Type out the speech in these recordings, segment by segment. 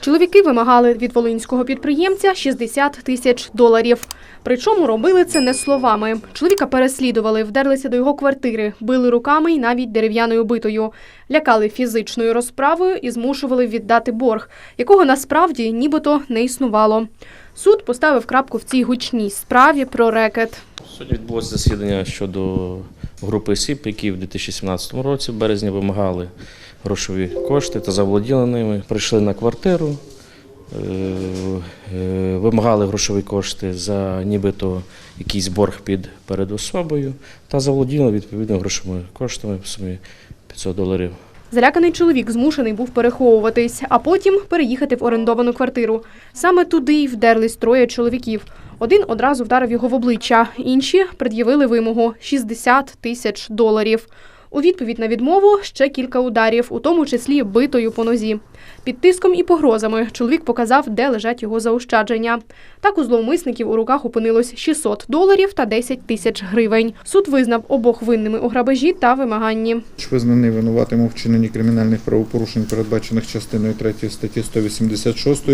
Чоловіки вимагали від волинського підприємця 60 тисяч доларів. Причому робили це не словами. Чоловіка переслідували, вдерлися до його квартири, били руками і навіть дерев'яною битою, лякали фізичною розправою і змушували віддати борг, якого насправді нібито не існувало. Суд поставив крапку в цій гучній справі про рекет. Сьогодні відбулося засідання щодо групи осіб, які в 2017 році в березні вимагали грошові кошти та заволоділи ними. Прийшли на квартиру, е, е, вимагали грошові кошти за нібито якийсь борг під перед особою та заволоділи відповідно грошовими коштами в сумі 500 доларів. Заляканий чоловік змушений був переховуватись, а потім переїхати в орендовану квартиру. Саме туди й вдерлись троє чоловіків. Один одразу вдарив його в обличчя, інші пред'явили вимогу 60 тисяч доларів. У відповідь на відмову ще кілька ударів, у тому числі битою по нозі. Під тиском і погрозами чоловік показав, де лежать його заощадження. Так у зловмисників у руках опинилось 600 доларів та 10 тисяч гривень. Суд визнав обох винними у грабежі та вимаганні. Визнаний винуватим у вчиненні кримінальних правопорушень, передбачених частиною 3 статті 186,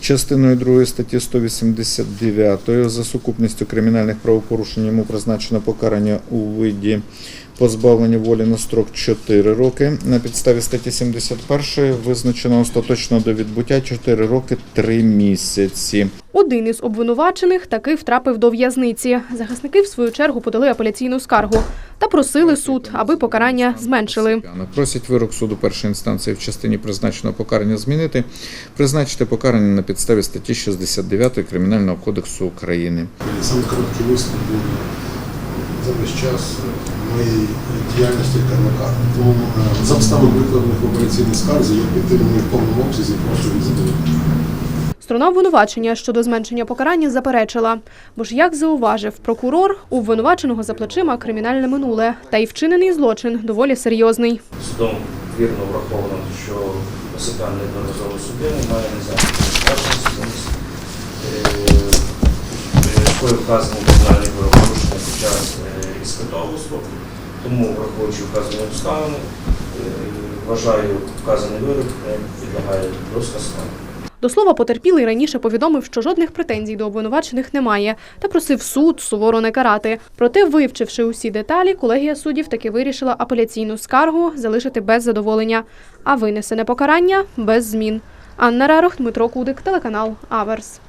частиною 2 статті 189. За сукупністю кримінальних правопорушень йому призначено покарання у виді позбавлення волі на строк 4 роки. На підставі статті 71 визначено остаточно до відбуття 4 роки 3 місяці. Один із обвинувачених таки втрапив до в'язниці. Захисники, в свою чергу, подали апеляційну скаргу та просили суд, аби покарання зменшили. Просять вирок суду першої інстанції в частині призначеного покарання змінити, призначити покарання на підставі статті 69 Кримінального кодексу України. Саме короткий виступ буде за весь час моєї діяльності як. Тому е, за обставин викладених в операційній скарзі я підтримую в повному обсязі прошу від задоволення. Сторона обвинувачення щодо зменшення покарання заперечила. Бо ж, як зауважив прокурор, у обвинуваченого за плечима кримінальне минуле, та й вчинений злочин доволі серйозний. Судом вірно враховано, що Осипян неодноразово судимий, має незаконну скаржність, якою правопорушення під е, строку. Тому, враховуючи вказані обставини, е, вважаю вказаний вирок не підлягає до скасування. До слова, потерпілий раніше повідомив, що жодних претензій до обвинувачених немає, та просив суд суворо не карати. Проте, вивчивши усі деталі, колегія суддів таки вирішила апеляційну скаргу залишити без задоволення, а винесене покарання без змін. Анна Рарох, Дмитро Кудик, телеканал Аверс.